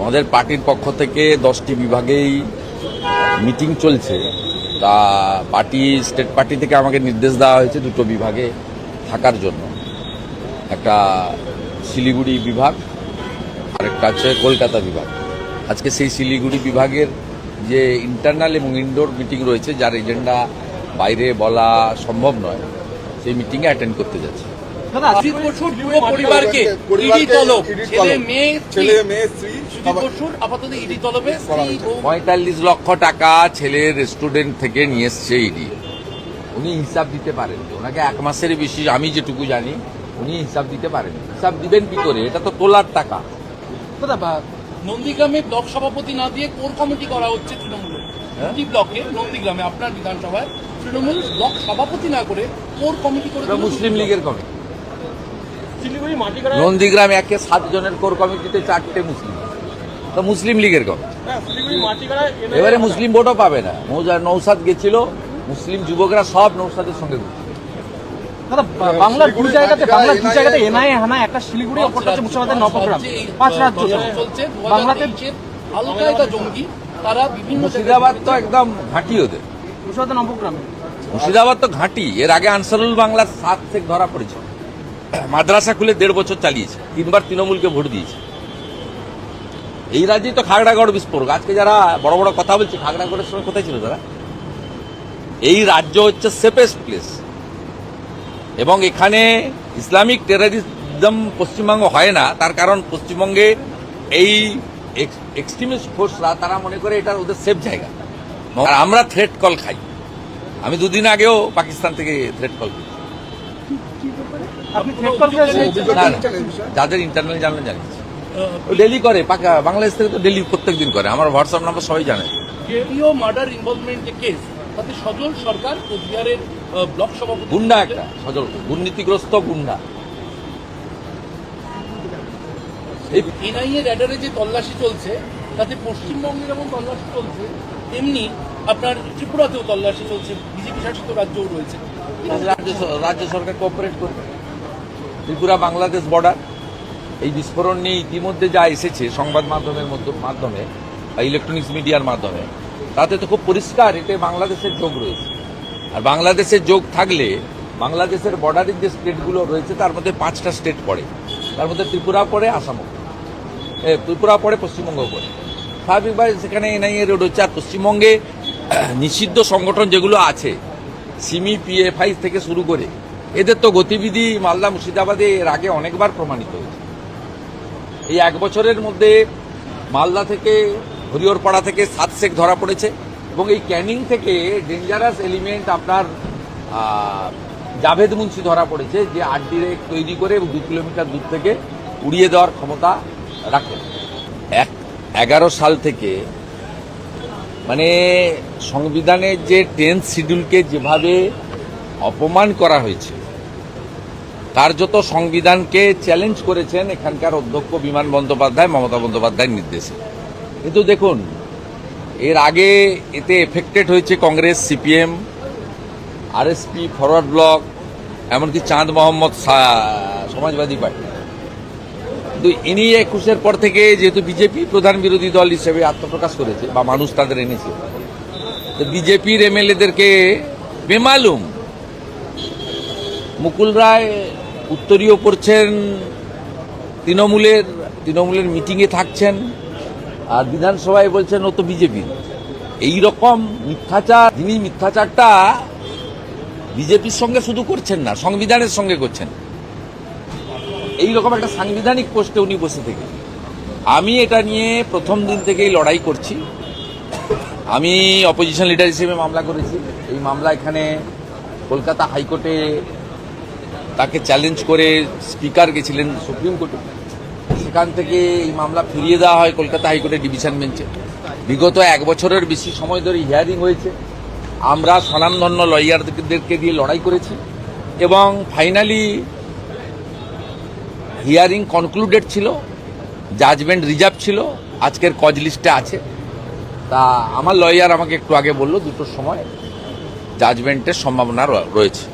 আমাদের পার্টির পক্ষ থেকে দশটি বিভাগেই মিটিং চলছে। তা পার্টি, স্টেট পার্টি থেকে আমাকে নির্দেশ দেওয়া হয়েছে দুটো বিভাগে থাকার জন্য। একটা শিলিগুড়ি বিভাগ, আরেকটা আছে কলকাতা বিভাগ। আজকে সেই শিলিগুড়ি বিভাগের যে ইন্টারনাল এবং ইনডোর মিটিং রয়েছে, যার এজেন্ডা বাইরে বলা সম্ভব নয়, সেই মিটিংয়ে অ্যাটেন্ড করতে যাচ্ছি। দাদা বসুর পুরো পরিবারকে ইডি তলব ছেলে মেয়ে ছেলে মেয়ে স্ত্রী আপাতত ইডি তলবে করা স্ত্রী হয়েছে। ও পঁয়তাল্লিশ লক্ষ টাকা ছেলের স্টুডেন্ট থেকে নিয়ে এসছে ইডি। উনি হিসাব দিতে পারেন ওনাকে এক মাসের বেশি আমি যেটুকু জানি উনি হিসাব দিতে পারেন হিসাব দিবেন কি করে? এটা তো তোলার টাকা। দাদা বা- নন্দীগ্রামে ব্লক সভাপতি না দিয়ে কোর কমিটি করা হচ্ছে তৃণমূলের নন্দী ব্লকে নন্দীগ্রামে আপনার বিধানসভায় তৃণমূল ব্লক সভাপতি না করে কোর কমিটি করে মুসলিম লীগের কমিটি। নন্দীগ্রামে একে সাতজনের কোর কমিটিতে চারটে মুসলিম। তো মুসলিম লীগের কমিটি হ্যাঁ, এবারে মুসলিম ভোটও পাবে না। মৌজা নৌসাদ গেছিল মুসলিম যুবকরা সব নৌসাদের সঙ্গে ঘুরছে। বাংলার দু জায়গাতে বাংলার দু জায়গাতে এনআইএ হানা একটা শিলিগুড়ি অপরটা হচ্ছে মুর্শিদাবাদের নবগ্রাম। পাঁচ রাজ্য চলছে বাংলাতে বাংলাতে জঙ্গি তারা বিভিন্ন মুর্শিদাবাদ তো একদম ঘাঁটি ওদের। মুর্শিদাবাদের নবগ্রামে। মুর্শিদাবাদ তো ঘাঁটি। এর আগে আনসারুল বাংলার সাত থেকে ধরা পড়েছে মাদ্রাসা খুলে দেড় বছর চালিয়েছে, তিনবার তৃণমূলকে ভোট দিয়েছে। এই রাজ্যেই তো খাগড়াগড় বিস্ফোরক। আজকে যারা বড় বড় কথা বলছে, খাগড়াগড়ের সময় কোথায় ছিল তারা? এই রাজ্য হচ্ছে সেফেস্ট প্লেস এবং এখানে ইসলামিক টেররিজম পশ্চিমবঙ্গ হয় না, তার কারণ পশ্চিমবঙ্গে এই এক্সট্রিমিস্ট ফোর্সরা তারা মনে করে এটা ওদের সেফ জায়গা। আর আমরা থ্রেট কল খাই। আমি দুদিন আগেও পাকিস্তান থেকে থ্রেট কল পেয়েছি যাদের ইন্টারনাল জানলে ও ডেলি করে পাকা- বাংলাদেশ থেকে তো ডেলি প্রত্যেক দিন করে। আমার হোয়াটসঅ্যাপ নাম্বার সবাই জানে। কেপিও মার্ডার ইনভলভমেন্ট যে কেস তাতে সজল সরকার কোচবিহারের ব্লক সভাপতি গুন্ডা একটা সজল। দুর্নীতিগ্রস্ত গুন্ডা। এই এনআইএ র্যাডারে যে তল্লাশি চলছে তাতে পশ্চিমবঙ্গে যেমন তল্লাশি চলছে তেমনি আপনার ত্রিপুরাতেও তল্লাশি চলছে বিজেপি শাসিত রাজ্যও রয়েছে। রাজ্য রাজ্য সরকার কোঅপারেট করবে। ত্রিপুরা বাংলাদেশ বর্ডার। এই বিস্ফোরণ নিয়ে ইতিমধ্যে যা এসেছে সংবাদ মাধ্যমের মাধ্যমে বা ইলেকট্রনিক্স মিডিয়ার মাধ্যমে, তাতে তো খুব পরিষ্কার এতে বাংলাদেশের যোগ রয়েছে। আর বাংলাদেশের যোগ থাকলে বাংলাদেশের বর্ডারের যে স্টেটগুলো রয়েছে, তার মধ্যে পাঁচটা স্টেট পড়ে। তার মধ্যে ত্রিপুরা পড়ে, আসামও ত্রিপুরা পড়ে পশ্চিমবঙ্গ পড়ে। স্বাভাবিকভাবে সেখানে এনআইএ রোড হচ্ছে, আর পশ্চিমবঙ্গে নিষিদ্ধ সংগঠন যেগুলো আছে, সিমি, পিএফআই থেকে শুরু করে এদের তো গতিবিধি মালদা মুর্শিদাবাদে এর আগে অনেকবার প্রমাণিত হয়েছে। এই এক বছরের মধ্যে মালদা থেকে, হরিহরপাড়া থেকে সাত সেক ধরা পড়েছে এবং এই ক্যানিং থেকে ডেঞ্জারাস এলিমেন্ট আপনার জাভেদ মুন্সি ধরা পড়েছে যে আট ডিরেক্ট তৈরি করে দু কিলোমিটার দূর থেকে উড়িয়ে দেওয়ার ক্ষমতা রাখে। এক, এগারো সাল থেকে মানে সংবিধানের যে টেন্থ শিডিউলকে যেভাবে অপমান করা হয়েছে। তার যত সংবিধানকে চ্যালেঞ্জ করেছেন এখানকার অধ্যক্ষ বিমান বন্দ্যোপাধ্যায়, মমতা বন্দ্যোপাধ্যায়ের নির্দেশে। কিন্তু দেখুন, এর আগে এতে এফেক্টেড হয়েছে কংগ্রেস, সিপিএম, আরএসপি, ফরওয়ার্ড ব্লক, এমনকি চাঁদ মোহাম্মদ সমাজবাদী পার্টি। কিন্তু ইনি একুশের পর থেকে যেহেতু বিজেপি প্রধান বিরোধী দল হিসেবে আত্মপ্রকাশ করেছে, বা মানুষ তাদের এনেছে, তো বিজেপির এমএলএদেরকে বেমালুম মুকুল রায় উত্তরীয় করছেন তৃণমূলের তৃণমূলের মিটিংয়ে থাকছেন আর বিধানসভায় বলছেন ও তো বিজেপির এই রকম মিথ্যাচার যিনি মিথ্যাচারটা বিজেপির সঙ্গে শুধু করছেন না, সংবিধানের সঙ্গে করছেন। এই রকম একটা সাংবিধানিক পোস্টে উনি বসে থেকে। আমি এটা নিয়ে প্রথম দিন থেকেই লড়াই করছি। আমি অপোজিশন লিডার হিসেবে মামলা করেছি। এই মামলা এখানে কলকাতা হাইকোর্টে তাকে চ্যালেঞ্জ করে স্পিকার গেছিলেন সুপ্রিম কোর্টে। সেখান থেকে এই মামলা ফিরিয়ে দেওয়া হয় কলকাতা হাইকোর্টের ডিভিশন বেঞ্চে বিগত এক বছরের বেশি সময় ধরে হিয়ারিং হয়েছে। আমরা স্বনামধন্য লয়ারদেরকে দিয়ে লড়াই করেছি এবং ফাইনালি হিয়ারিং কনক্লুডেড ছিল জাজমেন্ট রিজার্ভ ছিল, আজকের কজ লিস্টে আছে। তা আমার লয়ার আমাকে একটু আগে বলল, দুটোর সময় জাজমেন্টের সম্ভাবনা রয়েছে।